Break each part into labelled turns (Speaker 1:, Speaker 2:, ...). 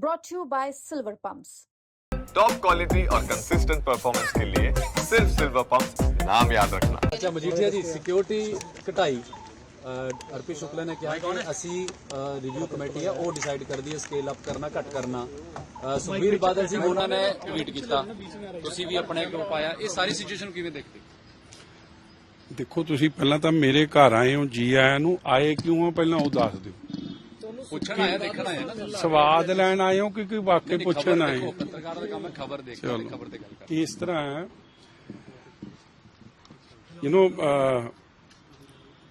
Speaker 1: brought to you by Silver Pumps.
Speaker 2: Top quality और consistent performance के लिए सिर्फ सिल्वर पंप नाम याद रखना
Speaker 3: ਅੱਛਾ ਮਜੀਠੀਆ ਜੀ ਸਿਕਿਉਰਿਟੀ ਘਟਾਈ ਅਹ ਅਰਪੀ ਸ਼ੁਕਲਾ ਨੇ ਕਿਹਾ ਕਿ ਅਸੀਂ ਰਿਵਿਊ ਕਮੇਟੀ ਹੈ ਉਹ ਡਿਸਾਈਡ ਕਰਦੀ ਹੈ ਸਕੇਲ ਅਪ ਕਰਨਾ ਘਟ ਕਰਨਾ ਅਹ ਸੁਖਬੀਰ ਬਾਦਲ ਸਿੰਘ ਉਹਨਾਂ ਨੇ ਟਵੀਟ ਕੀਤਾ ਤੁਸੀਂ ਵੀ ਆਪਣੇ ਗਰੁੱਪ ਆਇਆ ਇਹ ਸਾਰੀ ਸਿਚੁਏਸ਼ਨ ਨੂੰ ਕਿਵੇਂ ਦੇਖਦੇ
Speaker 4: ਦੇਖੋ ਤੁਸੀਂ ਪਹਿਲਾਂ ਤਾਂ ਮੇਰੇ ਘਰ ਆਏ ਹੋ ਜੀ ਆਇਆਂ ਨੂੰ ਆਏ ਕਿਉਂ ਹੋ ਪਹਿਲਾਂ ਉਹ ਦੱਸ ਦਿਓ
Speaker 3: ਪੁੱਛਣ ਆਇਆ ਦੇਖਣ ਆਇਆ ਨਾ
Speaker 4: ਸਵਾਦ ਲੈਣ ਆਏ ਹੋ ਕਿ ਕੋਈ ਵਾਕਈ ਪੁੱਛਣ ਆਏ? ਹੋ
Speaker 3: ਪੱਤਰਕਾਰਾਂ ਦਾ ਕੰਮ ਹੈ ਖਬਰ ਦੇਖਣਾ ਤੇ ਖਬਰ ਤੇ ਗੱਲ ਕਰਨਾ
Speaker 4: ਇਸ ਤਰ੍ਹਾਂ ਹੈ ਯੂ نو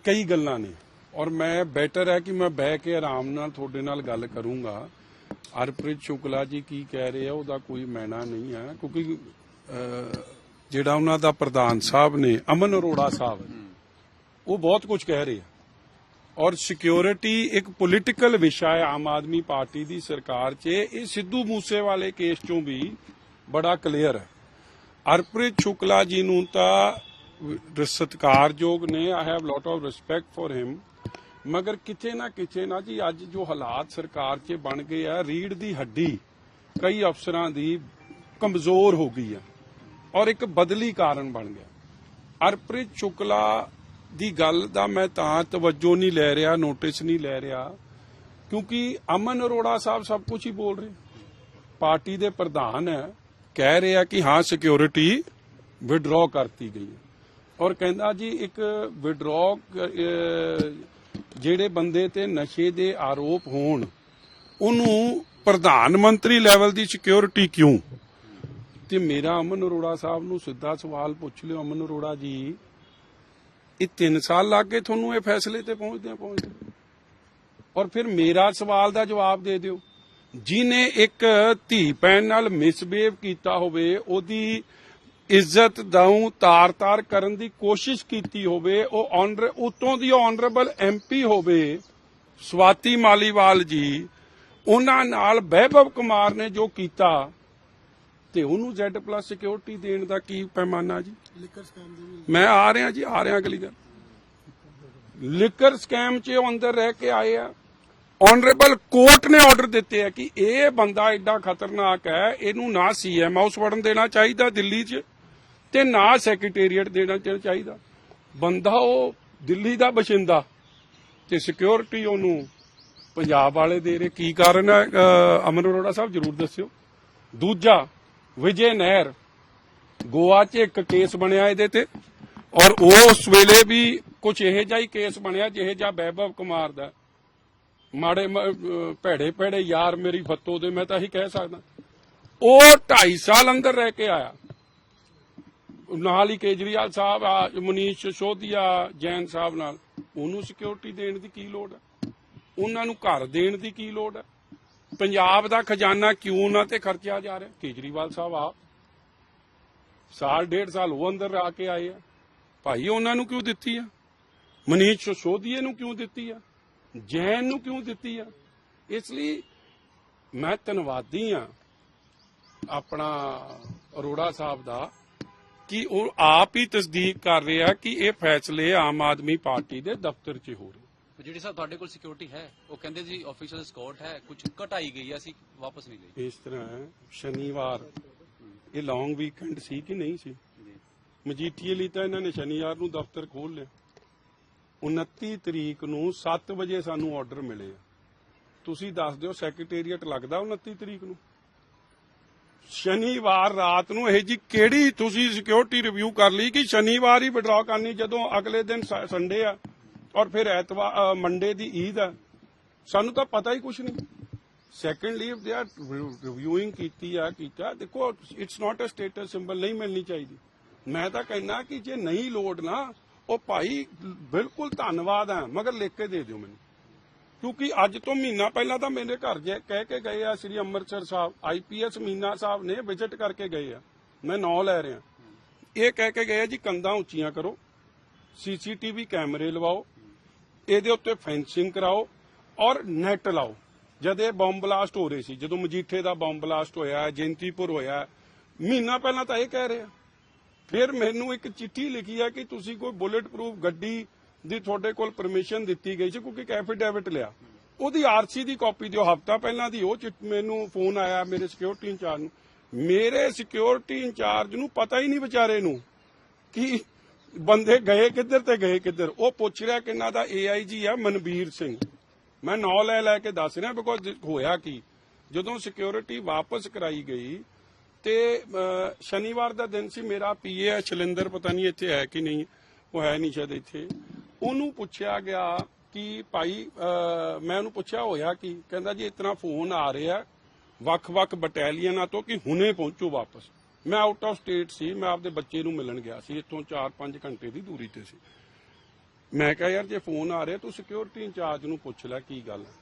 Speaker 4: ਕਈ ਗੱਲਾਂ ਨੇ ਔਰ ਮੈਂ ਬੈਟਰ ਹੈ ਕਿ ਮੈਂ ਬਹਿ ਕੇ ਆਰਾਮ ਨਾਲ ਤੁਹਾਡੇ ਨਾਲ ਗੱਲ ਕਰੂੰਗਾ। ਹਰਪ੍ਰੀਤ ਸ਼ੁਕਲਾ ਜੀ ਕੀ ਕਹਿ ਰਹੇ ਆ ਉਹਦਾ ਕੋਈ ਮੈਨਾ ਨਹੀਂ ਹੈ ਕਿਉਂਕਿ ਜਿਹੜਾ ਉਹਨਾਂ ਦਾ ਪ੍ਰਧਾਨ ਸਾਹਿਬ ਨੇ ਅਮਨ ਅਰੋੜਾ ਸਾਹਿਬ ਉਹ ਬਹੁਤ ਕੁਝ ਕਹਿ ਰਹੇ ਆ। ਔਰ ਸਿਕਿਉਰਿਟੀ ਇੱਕ ਪੋਲਿਟੀਕਲ ਵਿਸ਼ਾ ਹੈ ਆਮ ਆਦਮੀ ਪਾਰਟੀ ਦੀ ਸਰਕਾਰ 'ਚ। ਇਹ ਸਿੱਧੂ ਮੂਸੇਵਾਲੇ ਕੇਸ 'ਚੋਂ ਵੀ ਬੜਾ ਕਲੀਅਰ ਹੈ। ਅਰਪ੍ਰੀਤ ਸ਼ੁਕਲਾ ਜੀ ਨੂੰ ਤਾਂ ਸਤਿਕਾਰਯੋਗ ਨੇ। I have lot of respect for him ਮਗਰ ਕਿਤੇ ਨਾ ਕਿਤੇ ਨਾ ਜੀ, ਅੱਜ ਜੋ ਹਾਲਾਤ ਸਰਕਾਰ 'ਚ ਬਣ ਗਏ ਆ ਰੀੜ ਦੀ ਹੱਡੀ ਕਈ ਅਫਸਰਾਂ ਦੀ ਕਮਜ਼ੋਰ ਹੋ ਗਈ ਆ। ਔਰ ਇੱਕ ਬਦਲੀ ਕਾਰਨ ਬਣ ਗਿਆ। ਅਰਪ੍ਰੀਤ ਸ਼ੁਕਲਾ ਦੀ ਗੱਲ ਦਾ ਮੈਂ ਤਾਂ ਤਵੱਜੋ ਨਹੀਂ ਲੈ ਰਿਹਾ ਨੋਟਿਸ ਨਹੀਂ ਲੈ ਰਿਹਾ, ਕਿਉਂਕਿ ਅਮਨ ਅਰੋੜਾ ਸਾਹਿਬ ਸਭ ਕੁਝ ਹੀ ਬੋਲ ਰਹੇ। ਪਾਰਟੀ ਦੇ ਪ੍ਰਧਾਨ ਹੈ ਕਹਿ ਰਿਹਾ ਕਿ ਹਾਂ ਸਿਕਿਉਰਿਟੀ ਵਿਡਰਾਅ ਕਰਤੀ ਗਈ ਹੈ। ਔਰ ਕਹਿੰਦਾ ਜੀ, ਇੱਕ ਵਿਡਰਾਅ ਜਿਹੜੇ ਬੰਦੇ ਤੇ ਨਸ਼ੇ ਦੇ ਆਰੋਪ ਹੋਣ, ਉਹਨੂੰ ਪ੍ਰਧਾਨ ਮੰਤਰੀ ਲੈਵਲ ਦੀ ਸਿਕਿਉਰਿਟੀ ਕਿਉਂ? ਤੇ ਮੇਰਾ ਅਮਨ ਅਰੋੜਾ ਸਾਹਿਬ ਨੂੰ ਸਿੱਧਾ ਸਵਾਲ ਪੁੱਛ ਲਿਓ, ਅਮਨ ਅਰੋੜਾ ਜੀ। ਇਹ 3 ਸਾਲ ਲੱਗ ਗਏ ਤੁਹਾਨੂੰ ਇਹ ਫੈਸਲੇ ਤੇ ਪਹੁੰਚਦੇ ਪਹੁੰਚਦੇ ਔਰ ਫਿਰ ਮੇਰਾ ਸਵਾਲ ਦਾ ਜਵਾਬ ਦੇ ਦਿਓ। ਜਿਨੇ ਇੱਕ ਧੀ ਭੈਣ ਨਾਲ ਮਿਸਬੀਹੇਵ ਕੀਤਾ ਹੋਵੇ, ਉਹਦੀ ਇੱਜ਼ਤ ਦਾਉ ਤਾਰ-ਤਾਰ ਕਰਨ ਦੀ ਕੋਸ਼ਿਸ਼ ਕੀਤੀ ਹੋਵੇ, ਉਹ ਆਨਰ ਉਤੋਂ ਦੀ ਆਨਰੇਬਲ ਐਮਪੀ ਹੋਵੇ, ਸਵਾਤੀ ਮਾਲੀਵਾਲ ਜੀ, ਉਹਨਾਂ ਨਾਲ ਵੈਭਵ ਕੁਮਾਰ ਨੇ ਜੋ ਕੀਤਾ ਤੇ ਉਹਨੂੰ Z+ ਸਿਕਿਉਰਿਟੀ ਦੇਣ ਦਾ ਕੀ ਪੈਮਾਨਾ ਜੀ? ਮੈਂ ਆ ਰਿਹਾ ਜੀ ਆ ਰਿਹਾ ਅਗਲੀ ਗੱਲ। ਲਿਕਰ ਸਕੈਮ 'ਚ ਉਹ ਅੰਦਰ ਰਹਿ ਕੇ ਆਏ ਆ। ਆਨਰੇਬਲ ਕੋਰਟ ਨੇ ਆਰਡਰ ਦਿੱਤੇ ਆ ਕਿ ਇਹ ਬੰਦਾ ਐਡਾ ਖਤਰਨਾਕ ਹੈ ਇਹਨੂੰ ਨਾ ਸੀਐਮ ਹਾਊਸ ਵੜਨ ਦੇਣਾ ਚਾਹੀਦਾ ਦਿੱਲੀ 'ਚ ਤੇ ਨਾ ਸੈਕਟਰੀਏਟ ਦੇਣਾ ਚਾਹੀਦਾ। ਬੰਦਾ ਉਹ ਦਿੱਲੀ ਦਾ ਬਸ਼ਿੰਦਾ ਤੇ ਸਿਕਿਉਰਿਟੀ ਉਹਨੂੰ ਪੰਜਾਬ ਵਾਲੇ ਦੇ ਰਹੇ। ਕੀ ਕਾਰਨ ਹੈ? ਅਮਨ ਅਰੋੜਾ ਸਾਹਿਬ ਜਰੂਰ ਦੱਸਿਓ। ਦੂਜਾ ਵਿਜੇ ਨਹਿਰ, ਗੋਆ 'ਚ ਇੱਕ ਕੇਸ ਬਣਿਆ ਇਹਦੇ ਤੇ। ਔਰ ਉਸ ਵੇਲੇ ਵੀ ਕੁਝ ਇਹੋ ਜਿਹਾ ਹੀ ਕੇਸ ਬਣਿਆ, ਜਿਹੇ ਜਿਹਾ ਵੈਭਵ ਕੁਮਾਰ ਦਾ। ਮਾੜੇ ਮ- ਅਹ, ਭੈੜੇ ਭੈੜੇ ਯਾਰ ਮੇਰੀ ਫੱਤੋ ਦੇ, ਮੈਂ ਤਾਂ ਇਹੀ ਕਹਿ ਸਕਦਾ। ਉਹ 2.5 ਸਾਲ ਅੰਦਰ ਰਹਿ ਕੇ ਆਇਆ। ਨਾਲ ਹੀ ਕੇਜਰੀਵਾਲ ਸਾਹਿਬ, ਆ, ਮਨੀਸ਼ ਸਿਸੋਦੀਆ ਜੈਨ ਸਾਹਿਬ ਨਾਲ। ਉਹਨੂੰ ਸਿਕਿਉਰਿਟੀ ਦੇਣ ਦੀ ਕੀ ਲੋੜ ਹੈ? ਉਹਨਾਂ ਨੂੰ ਘਰ ਦੇਣ ਦੀ ਕੀ ਲੋੜ ਹੈ? ਪੰਜਾਬ ਦਾ ਖਜ਼ਾਨਾ ਕਿਉਂ ਉਹਨਾਂ ਤੇ ਖਰਚਿਆ ਜਾ ਰਿਹਾ? ਕੇਜਰੀਵਾਲ ਸਾਹਿਬ ਆਪ ਸਾਲ, ਡੇਢ ਸਾਲ ਉਹ ਅੰਦਰ ਆ ਕੇ ਆਏ ਆ। ਭਾਈ ਉਹਨਾਂ ਨੂੰ ਕਿਉਂ ਦਿੱਤੀ ਆ? ਮਨੀਸ਼ ਸਿਸੋਦੀਏ ਨੂੰ ਕਿਉਂ ਦਿੱਤੀ ਆ? ਜੈਨ ਨੂੰ ਕਿਉਂ ਦਿੱਤੀ ਆ? ਇਸ ਲਈ ਮੈਂ ਧੰਨਵਾਦੀ ਆ ਆਪਣਾ ਅਰੋੜਾ ਸਾਹਿਬ ਦਾ ਕਿ ਉਹ ਆਪ ਹੀ ਤਸਦੀਕ ਕਰ ਰਿਹਾ ਕਿ ਇਹ ਫੈਸਲੇ ਆਮ ਆਦਮੀ ਪਾਰਟੀ ਦੇ ਦਫ਼ਤਰ 'ਚ ਹੋ ਰਹੇ।
Speaker 3: ਜਿਹੜੀ ਸਾਹਿਬ ਤੁਹਾਡੇ ਕੋਲ ਸਿਕਿਉਰਿਟੀ ਹੈ ਉਹ ਕਹਿੰਦੇ ਜੀ ਆਫੀਸ਼ੀਅਲ ਸਕੌਟ ਹੈ ਕੁਝ ਘਟਾਈ ਗਈ ਹੈ ਅਸੀਂ ਵਾਪਸ ਨਹੀਂ ਲਈ।
Speaker 4: ਇਸ ਤਰ੍ਹਾਂ ਹੈ, ਸ਼ਨੀਵਾਰ। ਇਹ ਲੌਂਗ ਵੀਕਐਂਡ ਸੀ ਕਿ ਨਹੀਂ ਸੀ? ਮਜੀਠੀਏ ਲਈ ਤਾਂ ਇਹਨਾਂ ਨੇ ਸ਼ਨੀਵਾਰ ਨੂੰ ਦਫ਼ਤਰ ਖੋਲ ਲਿਆ। 29 ਤਰੀਕ ਨੂੰ 7 ਵਜੇ ਸਾਨੂੰ ਆਰਡਰ ਮਿਲੇ ਆ। ਤੁਸੀਂ ਦੱਸ ਦਿਓ ਸੈਕਟਰੀਏਟ ਲੱਗਦਾ 29 ਤਰੀਕ ਨੂੰ? ਸ਼ਨੀਵਾਰ ਰਾਤ ਨੂੰ ਇਹ ਜੀ ਕਿਹੜੀ ਤੁਸੀਂ ਸਿਕਿਉਰਿਟੀ ਰਿਵਿਊ ਕਰ ਲਈ ਕਿ ਸ਼ਨੀਵਾਰ ਹੀ ਵਿਡਰਾਅ ਕਰਨੀ ਜਦੋਂ ਅਗਲੇ ਦਿਨ ਸੰਡੇ ਆ? ਔਰ ਫਿਰ ਐਤਵਾਰ ਮੰਡੇ ਦੀ ਈਦ ਆ। ਸਾਨੂੰ ਤਾਂ ਪਤਾ ਹੀ ਕੁਝ ਨਹੀਂ। Secondly if they are reviewing ਕੀਤੀ ਆ, ਕੀਤਾ। ਦੇਖੋ it's not a status symbol ਨਹੀਂ ਮਿਲਣੀ ਚਾਹੀਦੀ। ਮੈਂ ਤਾਂ ਕਹਿੰਦਾ ਕਿ ਜੇ ਨਹੀਂ ਲੋੜ ਨਾ, ਉਹ ਭਾਈ ਬਿਲਕੁਲ ਧੰਨਵਾਦ ਹੈ ਮਗਰ ਲਿਖ ਕੇ ਦੇ ਦਿਓ ਮੈਨੂੰ। ਕਿਉਂਕਿ ਅੱਜ ਤੋਂ ਮਹੀਨਾ ਪਹਿਲਾਂ ਤਾਂ ਮੇਰੇ ਘਰ ਜੇ ਕਹਿ ਕੇ ਗਏ ਆ ਸ੍ਰੀ ਅੰਮ੍ਰਿਤਸਰ ਸਾਹਿਬ ਆਈਪੀਐਸ ਮੀਨਾ ਸਾਹਿਬ ਨੇ ਵਿਜ਼ਿਟ ਕਰਕੇ ਗਏ ਆ। ਮੈਂ ਨੌ ਲੈ ਰਿਹਾ। ਇਹ ਕਹਿ ਕੇ ਗਏ ਆ ਜੀ ਕੰਧਾਂ ਉੱਚੀਆਂ ਕਰੋ ਸੀਸੀਟੀਵੀ ਕੈਮਰੇ ਲਵਾਓ ਇਹਦੇ ਉੱਤੇ ਫੈਂਸਿੰਗ ਕਰਾਓ ਔਰ ਨੈਟ ਲਾਓ। ਜਦ ਇਹ ਬੰਬ ਬਲਾਸਟ ਹੋ ਰਹੇ ਸੀ, ਜਦੋਂ ਮਜੀਠੇ ਦਾ ਬੰਬ ਬਲਾਸਟ ਹੋਇਆ, ਜੈਂਤੀਪੁਰ ਹੋਇਆ, ਮਹੀਨਾ ਪਹਿਲਾਂ ਤਾਂ ਇਹ ਕਹਿ ਰਿਹਾ। ਫਿਰ ਮੈਨੂੰ ਇੱਕ ਚਿੱਠੀ ਲਿਖੀ ਹੈ ਕਿ ਤੁਸੀਂ ਕੋਈ ਬੁਲੇਟ ਪ੍ਰੂਫ ਗੱਡੀ ਦੀ ਤੁਹਾਡੇ ਕੋਲ ਪਰਮਿਸ਼ਨ ਦਿੱਤੀ ਗਈ ਸੀ, ਕਿਉਂਕਿ ਇੱਕ ਐਫੀਡੈਵਿਟ ਲਿਆ। ਉਹਦੀ ਆਰਸੀ ਦੀ ਕਾਪੀ ਦਿਓ, ਹਫਤਾ ਪਹਿਲਾਂ ਦੀ। ਉਹ ਮੈਨੂੰ ਫੋਨ ਆਇਆ ਮੇਰੇ ਸਿਕਿਉਰਿਟੀ ਇੰਚਾਰਜ ਨੂੰ। ਮੇਰੇ ਸਿਕਿਉਰਿਟੀ ਇੰਚਾਰਜ ਨੂੰ ਪਤਾ ਹੀ ਨਹੀਂ ਵਿਚਾਰੇ ਨੂੰ ਕਿ ਬੰਦੇ ਗਏ ਕਿੱਧਰ ਤੇ ਗਏ ਕਿੱਧਰ? ਉਹ ਪੁੱਛ ਰਿਹਾ ਕਿ ਇਹਨਾਂ ਦਾ ਏਆਈਜੀ ਆ ਮਨਵੀਰ ਸਿੰਘ। ਮੈਂ ਨਾਂ ਲੈ ਲੈ ਕੇ ਦੱਸ ਰਿਹਾ ਬਿਕੋਜ਼ ਹੋਇਆ ਕੀ। ਜਦੋਂ ਸਿਕਿਉਰਿਟੀ ਵਾਪਸ ਕਰਾਈ ਗਈ ਤੇ ਸ਼ਨੀਵਾਰ ਦਾ ਦਿਨ ਸੀ, ਮੇਰਾ ਪੀਏ ਸ਼ਲਿੰਦਰ, ਪਤਾ ਨਹੀਂ ਇੱਥੇ ਹੈ ਕਿ ਨਹੀਂ, ਉਹ ਹੈ ਨਹੀਂ ਸ਼ਾਇਦ ਇੱਥੇ। ਉਹਨੂੰ ਪੁੱਛਿਆ ਗਿਆ ਕਿ ਭਾਈ ਮੈਂ ਉਹਨੂੰ ਪੁੱਛਿਆ ਹੋਇਆ ਕਿ, ਕਹਿੰਦਾ ਜੀ ਇਤਨਾ ਫੋਨ ਆ ਰਿਹਾ, ਵੱਖ-ਵੱਖ ਬਟਾਲੀਅਨਾਂ ਤੋਂ ਕਿ ਹੁਣੇ ਪਹੁੰਚੋ ਵਾਪਸ। ਮੈਂ ਆਊਟ ਆਫ ਸਟੇਟ ਸੀ ਮੈਂ ਆਪਦੇ ਬੱਚੇ ਨੂੰ ਮਿਲਣ ਗਿਆ ਸੀ ਇੱਥੋਂ 4-5 ਘੰਟੇ ਦੀ ਦੂਰੀ ਤੇ ਸੀ। ਮੈਂ ਕਿਹਾ ਯਾਰ ਜੇ ਫੋਨ ਆ ਰਿਹਾ ਤੂੰ ਸਿਕਿਉਰਿਟੀ ਇੰਚਾਰਜ ਨੂੰ ਪੁੱਛ ਲੈ ਕੀ ਗੱਲ ਹੈ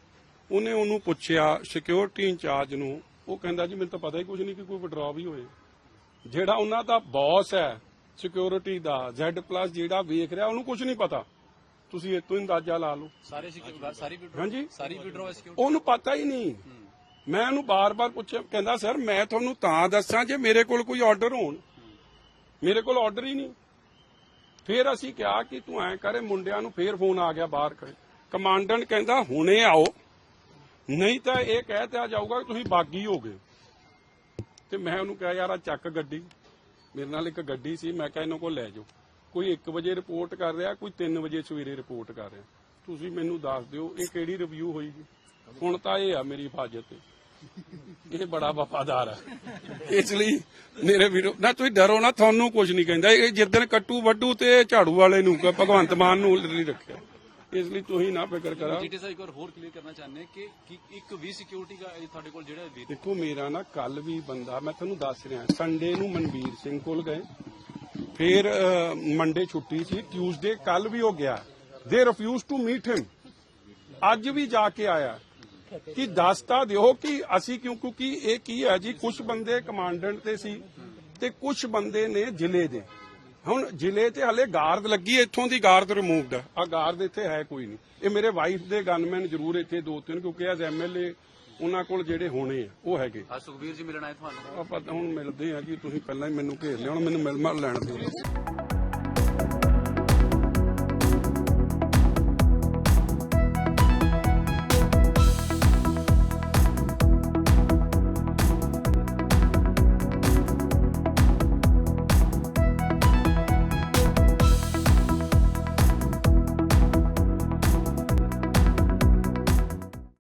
Speaker 4: ਉਹਨੇ ਉਹਨੂੰ ਪੁੱਛਿਆ ਸਿਕਿਉਰਿਟੀ ਇੰਚਾਰਜ ਨੂੰ ਉਹ ਕਹਿੰਦਾ ਜੀ ਮੈਨੂੰ ਤਾਂ ਪਤਾ ਹੀ ਕੁਝ ਨਹੀਂ ਕਿ ਕੋਈ ਵਿਡਰਾ ਵੀ ਹੋਏ। ਜਿਹੜਾ ਉਹਨਾਂ ਦਾ ਬੌਸ ਹੈ ਸਿਕਿਉਰਿਟੀ ਦਾ Z+ ਜਿਹੜਾ ਵੇਖ ਰਿਹਾ ਉਹਨੂੰ ਕੁਝ ਨਹੀਂ ਪਤਾ। ਤੁਸੀਂ ਇਹ ਤੋਂ ਅੰਦਾਜ਼ਾ ਲਾ ਲਓ।
Speaker 3: ਸਾਰੇ ਸਿਕਿਉਰਿਟੀ ਸਾਰੀ ਵਿਡਰੋ
Speaker 4: ਹਾਂਜੀ
Speaker 3: ਸਾਰੀ ਵਿਡਰੋ ਸਿਕਿਉਰਿਟੀ
Speaker 4: ਉਹਨੂੰ ਪਤਾ ਹੀ ਨਹੀਂ। ਮੈਂ ਉਹਨੂੰ ਬਾਰ-ਬਾਰ ਪੁੱਛਿਆ, ਕਹਿੰਦਾ, ਸਰ, ਮੈਂ ਤੁਹਾਨੂੰ ਤਾਂ ਦੱਸਾਂ ਜੇ ਮੇਰੇ ਕੋਲ ਕੋਈ ਆਰਡਰ ਹੋਣ। ਮੇਰੇ ਕੋਲ ਆਰਡਰ ਹੀ ਨਹੀਂ। ਫਿਰ ਅਸੀਂ ਕਿਹਾ ਕਿ ਤੂੰ ਐ ਕਰੇ ਮੁੰਡਿਆਂ ਨੂੰ ਫੇਰ ਫੋਨ ਆ ਗਿਆ ਬਾਹਰ ਖੜੇ। ਕਮਾਂਡੈਂਟ ਕਹਿੰਦਾ, ਹੁਣੇ ਆਓ। ਨਹੀਂ ਤਾਂ ਇਹ ਕਹਿ ਤਿਆ ਜਾਊਗਾ ਕਿ ਤੁਸੀਂ ਬਾਗੀ ਹੋ ਗਏ ਤੇ ਮੈਂ ਉਹਨੂੰ ਕਿਹਾ, ਯਾਰ, ਆ ਚੱਕ ਗੱਡੀ। ਮੇਰੇ ਨਾਲ ਇੱਕ ਗੱਡੀ ਸੀ, ਮੈਂ ਕਿਹਾ ਇਹਨਾਂ ਕੋਲ ਲੈ ਜਾਓ। ਕੋਈ 1 ਵਜੇ ਰਿਪੋਰਟ ਕਰ ਰਿਹਾ, ਕੋਈ 3 ਵਜੇ ਸਵੇਰੇ ਰਿਪੋਰਟ ਕਰ ਰਿਹਾ। ਤੁਸੀਂ ਮੈਨੂੰ ਦੱਸ ਦਿਓ, ਇਹ ਕਿਹੜੀ ਰਿਵਿਊ ਹੋਈ ਜੀ? ਹੁਣ ਤਾਂ ਇਹ ਆ ਮੇਰੀ ਹਿਫਾਜ਼ਤ ਤੇ। ਇਹ ਬੜਾ ਵਫਾਦਾਰ ਹੈ ਇਸ ਲਈ ਮੇਰੇ ਵੀਰੋ ਨਾ ਤੁਸੀਂ ਡਰੋ ਨਾ ਤੁਹਾਨੂੰ ਕੁਝ ਨਹੀਂ ਕਹਿੰਦਾ। ਇਹ ਜਿੱਦਣ ਕੱਟੂ ਵੱਡੂ ਤੇ ਝਾੜੂ ਵਾਲੇ ਨੂੰ ਕ- ਭਗਵੰਤ ਮਾਨ ਨੂੰ ਨਹੀਂ ਰੱਖਿਆ। ਇਸ ਲਈ ਤੁਸੀਂ ਨਾ ਫਿਕਰ ਕਰਾ।
Speaker 3: ਜੀਟੀ ਸਾਹਿਬ ਇੱਕ ਵਾਰ ਹੋਰ ਕਲੀਅਰ ਕਰਨਾ ਚਾਹੁੰਦੇ ਕਿ ਕਿ ਇੱਕ ਵੀ ਸਿਕਿਉਰਿਟੀ ਦਾ ਤੁਹਾਡੇ ਕੋਲ ਜਿਹੜਾ ਵੀ
Speaker 4: ਦੇਖੋ ਮੇਰਾ ਨਾ ਕੱਲ ਵੀ ਬੰਦਾ ਮੈਂ ਤੁਹਾਨੂੰ ਦੱਸ ਰਿਹਾ ਸੰਡੇ ਨੂੰ ਮਨਵੀਰ ਸਿੰਘ ਕੋਲ ਗਏ। ਫਿਰ ਮੰਡੇ ਛੁੱਟੀ ਸੀ ਟਿਊਜ਼ਡੇ ਕੱਲ ਵੀ ਹੋ ਗਿਆ। ਦੇ ਰਿਫਿਊਜ਼ ਟੂ ਮੀਟ ਹਿਮ ਅੱਜ ਵੀ ਜਾ ਕੇ ਆਇਆ। ਕਿ ਦੱਸਤਾ ਦਿਓ ਕਿ ਅਸੀਂ ਕਿਉਂ ਕਿਉਂਕਿ ਇਹ ਕੀ ਹੈ ਜੀ ਕੁਝ ਬੰਦੇ ਕਮਾਂਡੈਂਟ ਤੇ ਸੀ ਤੇ ਕੁਝ ਬੰਦੇ ਨੇ ਜ਼ਿਲ੍ਹੇ ਦੇ। ਹੁਣ ਜ਼ਿਲ੍ਹੇ ਤੇ ਹਲੇ ਗਾਰਡ ਲੱਗੀ ਹੈ, ਇੱਥੋਂ ਦੀ ਗਾਰਡ ਰਿਮੂਵਡ ਹੈ। ਆ ਗਾਰਡ ਇੱਥੇ ਹੈ ਕੋਈ ਨਹੀਂ। ਇਹ ਮੇਰੇ ਵਾਈਫ ਦੇ ਗਨਮੈਨ ਜ਼ਰੂਰ ਇੱਥੇ ਦੋ ਤਿੰਨ ਕਿਉਂਕਿ ਐਜ਼ ਐਮਐਲਏ ਉਹਨਾਂ ਕੋਲ ਜਿਹੜੇ ਹੋਣੇ ਆ ਉਹ ਹੈਗੇ।
Speaker 3: ਅੱਜ ਸੁਖਬੀਰ ਜੀ ਮਿਲਣ ਆਏ ਤੁਹਾਨੂੰ?
Speaker 4: ਆਪਾਂ ਹੁਣ ਮਿਲਦੇ ਆ ਜੀ ਤੁਸੀਂ ਪਹਿਲਾਂ ਹੀ ਮੈਨੂੰ ਘੇਰ ਲਿਆ ਹੁਣ ਮੈਨੂੰ ਮਿਲ ਮਲ ਲੈਣ ਦਿਓ।